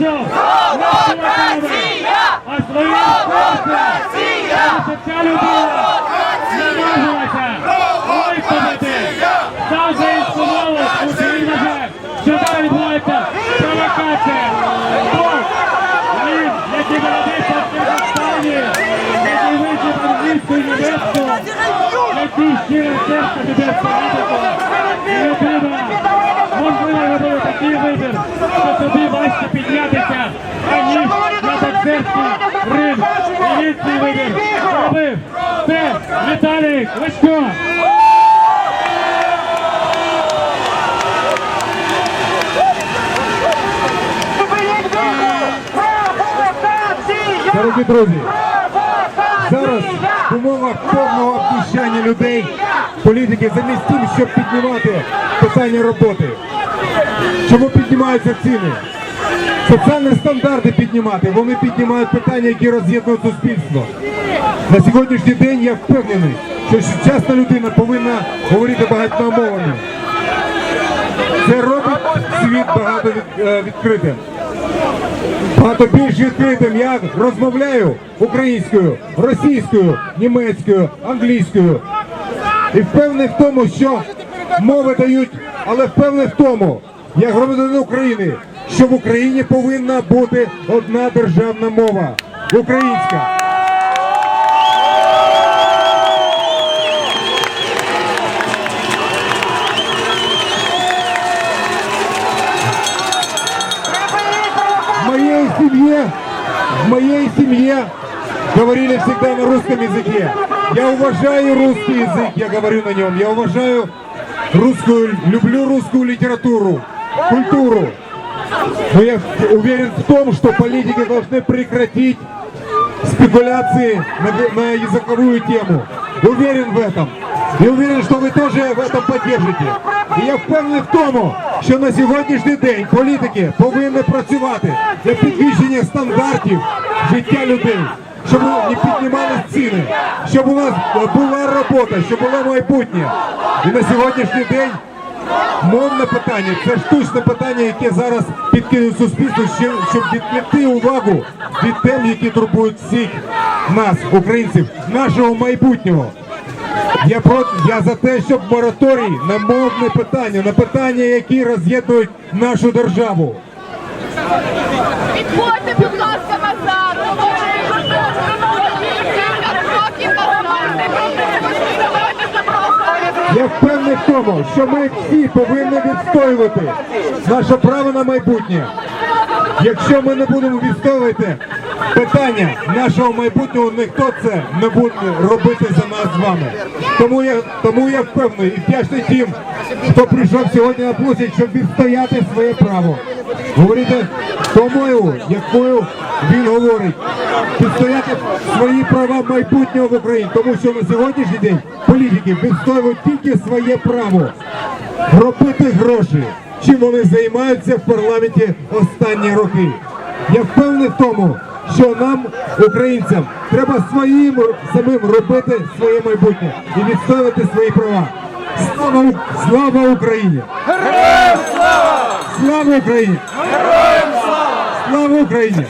нашу! Демократія! А своя Демократія! Наша ця людина наважилася виставити за українську мову у свій ножах. Сюди відбувається провокація. Бог, він, який народився в Казахстані, який вийшов англійську і німецьку, який щиро серце тебе справи, Віталій Кличко. Дорогі друзі, зараз в умовах повного обніщання людей політики замість тим, щоб піднімати питання роботи. Чому піднімаються ціни? Соціальні стандарти піднімати, вони піднімають питання, які роз'єднують суспільство. На сьогоднішній день я впевнений, що сучасна людина повинна говорити багатьма мовами. Це робить світ багато е, відкритим. Багато більш відкритим я розмовляю українською, російською, німецькою, англійською. І впевнений в тому, що мови дають, але впевнений в тому, як громадянин України, що в Україні повинна бути одна державна мова українська. Семье, в моей семье говорили всегда на русском языке. Я уважаю русский язык, я говорю на нем. Я уважаю русскую, люблю русскую литературу, культуру. Но я уверен в том, что политики должны прекратить спекуляции на, на языковую тему. Уверен в этом. І уверен, що ви теж в этом поддержите. І я впевнений в тому, що на сьогоднішній день політики повинні працювати для підвищення стандартів життя людей, щоб не піднімали ціни, щоб у нас була робота, щоб було майбутнє. І на сьогоднішній день Мовне питання це штучне питання, яке зараз підкинуть суспільству, щоб- щоб відвлекти увагу від тем, які турбують всіх нас, українців, нашого майбутнього. Я проти я за те, щоб мораторій на мовне питання, на питання, які роз'єднують нашу державу. Відходьте, будь ласка, назад! Я впевнений в тому, що ми всі повинні відстоювати наше право на майбутнє. Якщо ми не будемо відстоювати питання нашого майбутнього, ніхто це не буде робити за нас з вами. Тому я, тому я впевнений і вдячний тим, хто прийшов сьогодні на площадь, щоб відстояти своє право. Говорити томою, якою він говорить, відстояти свої права майбутнього в Україні, тому що на сьогоднішній день політики відстоюють тільки своє право робити гроші, чим вони займаються в парламенті останні роки. Я впевнений в тому, що нам, українцям, треба своїм самим робити своє майбутнє і відстоювати свої права. Слава, слава Україні! Героям слава! Слава Україні! Героям слава! Слава Україні!